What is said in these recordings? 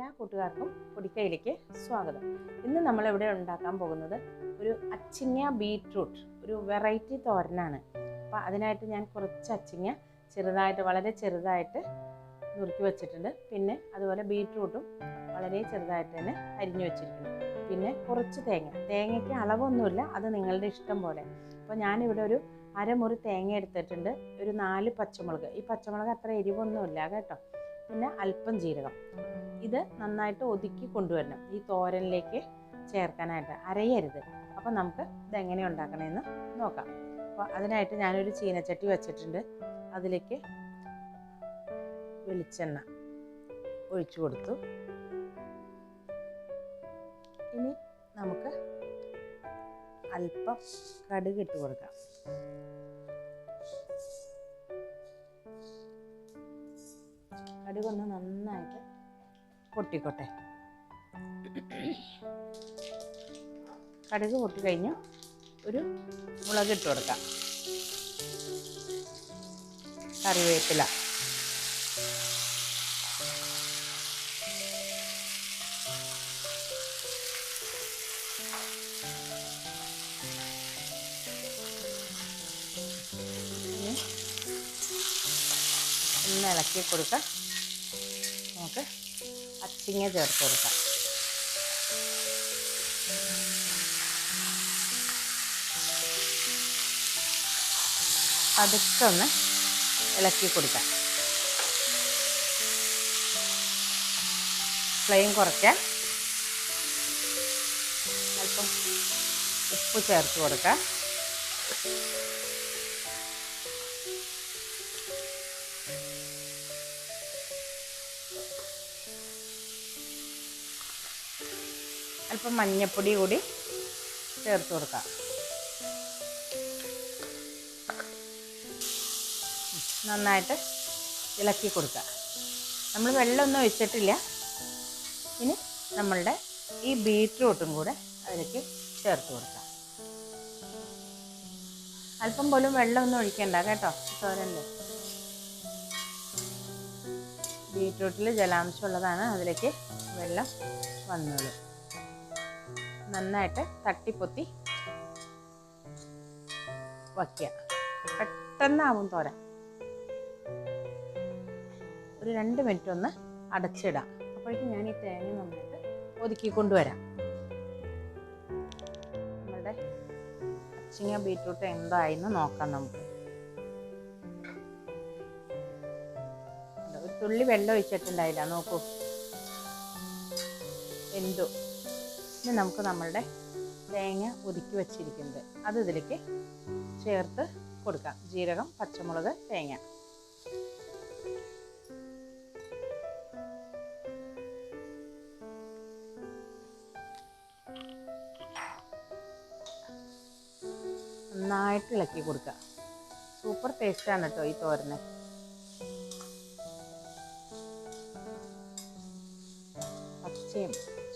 എല്ലാ കൂട്ടുകാർക്കും പൊടിക്കൈയിലേക്ക് സ്വാഗതം. ഇന്ന് നമ്മളിവിടെ ഉണ്ടാക്കാൻ പോകുന്നത് ഒരു അച്ചിങ്ങ ബീറ്റ്റൂട്ട് ഒരു വെറൈറ്റി തോരനാണ്. അപ്പോൾ അതിനായിട്ട് ഞാൻ കുറച്ച് അച്ചിങ്ങ ചെറുതായിട്ട് വളരെ ചെറുതായിട്ട് നുറുക്കി വെച്ചിട്ടുണ്ട്. പിന്നെ അതുപോലെ ബീറ്റ്റൂട്ടും വളരെ ചെറുതായിട്ട് തന്നെ അരിഞ്ഞു വെച്ചിരിക്കുന്നു. പിന്നെ കുറച്ച് തേങ്ങ. തേങ്ങയ്ക്ക് അളവൊന്നുമില്ല അത് നിങ്ങളുടെ ഇഷ്ടം പോലെ. അപ്പോൾ ഞാനിവിടെ ഒരു അരമുറി തേങ്ങ എടുത്തിട്ടുണ്ട്. ഒരു നാല് പച്ചമുളക്. ഈ പച്ചമുളക് അത്ര എരിവൊന്നുമില്ല കേട്ടോ. പിന്നെ അല്പം ജീരകം. ഇത് നന്നായിട്ട് ഒതുക്കി കൊണ്ടുവരണം. ഈ തോരനിലേക്ക് ചേർക്കാനായിട്ട് അരയരുത്. അപ്പോൾ നമുക്ക് ഇതെങ്ങനെ ഉണ്ടാക്കണമെന്ന് നോക്കാം. അപ്പോൾ അതിനായിട്ട് ഞാനൊരു ചീനച്ചട്ടി വെച്ചിട്ടുണ്ട്. അതിലേക്ക് വെളിച്ചെണ്ണ ഒഴിച്ചു കൊടുത്തു. ഇനി നമുക്ക് അല്പം കടുക് ഇട്ട് കൊടുക്കാം. കടുകൊന്ന് നന്നായിട്ട് പൊട്ടിക്കോട്ടെ. കടുക് പൊട്ടി കഴിഞ്ഞ് ഒരു മുളക് ഇട്ട് കൊടുക്കാം. കറിവേപ്പില. ഇളക്കി കൊടുക്കാം. അച്ചിങ്ങ ചേർത്ത് കൊടുക്കാം. പതുക്കെ ഒന്ന് ഇളക്കി കൊടുക്കാം. ഫ്ലെയിം കുറയ്ക്കാൻ അല്പം ഉപ്പ് ചേർത്ത് കൊടുക്കാം. അല്പം മഞ്ഞപ്പൊടി കൂടി ചേർത്ത് കൊടുക്കാം. നന്നായിട്ട് ഇളക്കി കൊടുക്കുക നമ്മൾ വെള്ളമൊന്നും ഒഴിച്ചിട്ടില്ല. ഇനി നമ്മളുടെ ഈ ബീറ്റ്റൂട്ടും കൂടെ അതിലേക്ക് ചേർത്ത് കൊടുക്കാം. അല്പം പോലും വെള്ളമൊന്നും ഒഴിക്കണ്ട കേട്ടോ തോരന്റെ ബീറ്റ്റൂട്ടിൽ ജലാംശം ഉള്ളതാണ് അതിലേക്ക് വെള്ളം വന്നോളൂ നന്നായിട്ട് തട്ടിപ്പൊത്തി വയ്ക്കുക. പെട്ടെന്നാവും തോര ഒരു രണ്ട് മിനിറ്റ് ഒന്ന് അടച്ചിടാം. അപ്പോഴേക്കും ഞാൻ ഈ തേങ്ങ നന്നായിട്ട് ഒതുക്കി കൊണ്ടുവരാം. നമ്മുടെ അച്ചിങ്ങ ബീറ്റ്റൂട്ട് എന്തായെന്ന് നോക്കാം നമുക്ക്. ഒരു തുള്ളി വെള്ളം ഒഴിച്ചിട്ടുണ്ടായില്ല നോക്കൂ. എന്തോ? ഇനി നമുക്ക് നമ്മളുടെ തേങ്ങ ഒതുക്കി വെച്ചിരിക്കുന്നത്. അത് ഇതിലേക്ക് ചേർത്ത് കൊടുക്കാം. ജീരകം പച്ചമുളക് തേങ്ങ. നന്നായിട്ട് ഇളക്കി കൊടുക്കുക. സൂപ്പർ ടേസ്റ്റാണ് കേട്ടോ ഈ തോരന്. പച്ചയും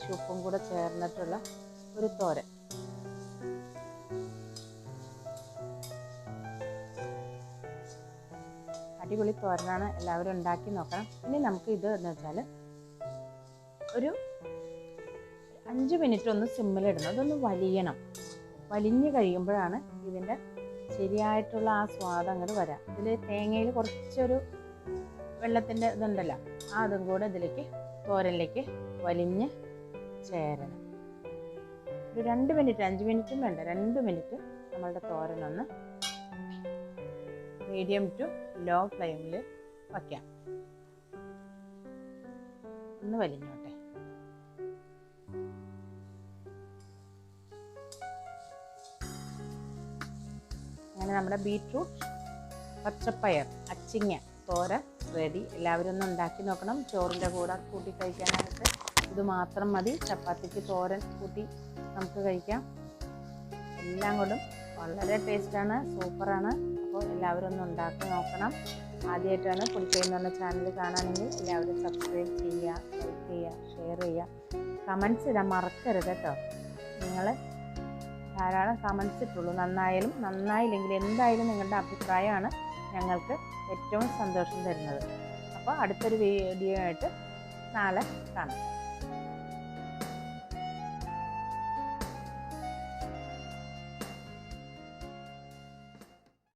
ചുവപ്പും കൂടെ ചേർന്നിട്ടുള്ള ഒരു തോരൻ. അടിപൊളി തോരനാണ് എല്ലാവരും ഉണ്ടാക്കി നോക്കണം. ഇനി നമുക്ക് ഇത് എന്ന് വെച്ചാൽ ഒരു അഞ്ച് മിനിറ്റ് ഒന്ന് സിമ്മിലിടണം അതൊന്ന് വലിയണം. വലിഞ്ഞ് കഴിയുമ്പോഴാണ് ഇതിന്റെ ശരിയായിട്ടുള്ള ആ സ്വാദ് അങ്ങോട്ട് വരാം. ഇതിൽ തേങ്ങയിൽ കുറച്ചൊരു വെള്ളത്തിന്റെ ഇതുണ്ടല്ലോ ആ അതും കൂടെ ഇതിലേക്ക് തോരനിലേക്ക് വലിഞ്ഞ് ചേരണം ഒരു രണ്ട് മിനിറ്റ് അഞ്ച് മിനിറ്റും വേണ്ട. രണ്ട് മിനിറ്റ് നമ്മളുടെ തോരൻ ഒന്ന് മീഡിയം ടു ലോ ഫ്ലെയിമിൽ വയ്ക്കാം ഒന്ന് വലിഞ്ഞോട്ടെ. അങ്ങനെ നമ്മുടെ ബീറ്റ്റൂട്ട് പച്ചപ്പയർ അച്ചിങ്ങ തോരൻ റെഡി. എല്ലാവരും ഒന്ന് ഉണ്ടാക്കി നോക്കണം. ചോറിന്റെ കൂടെ കൂട്ടി കഴിക്കാനായിട്ട്. ഇത് മാത്രം മതി. ചപ്പാത്തിക്ക് തോരൻ കൂട്ടി നമുക്ക് കഴിക്കാം. എല്ലാം കൊണ്ടും വളരെ ടേസ്റ്റാണ്. സൂപ്പറാണ്. അപ്പോൾ എല്ലാവരും ഒന്ന് ഉണ്ടാക്കി നോക്കണം. ആദ്യമായിട്ടാണ് പൊടിക്കൈന്ന് പറഞ്ഞ ചാനൽ കാണാനെങ്കിൽ എല്ലാവരും സബ്സ്ക്രൈബ് ചെയ്യുക ലൈക്ക് ചെയ്യുക ഷെയർ ചെയ്യുക. കമൻസ് ഇടാൻ മറക്കരുത് കേട്ടോ. നിങ്ങൾ ധാരാളം കമൻസ് ഇട്ടുള്ളൂ. നന്നായാലും നന്നായില്ലെങ്കിൽ എന്തായാലും നിങ്ങളുടെ അഭിപ്രായമാണ്. ഞങ്ങൾക്ക് ഏറ്റവും സന്തോഷം തരുന്നത്. അപ്പോൾ അടുത്തൊരു വീഡിയോ ആയിട്ട് നാളെ കാണാം.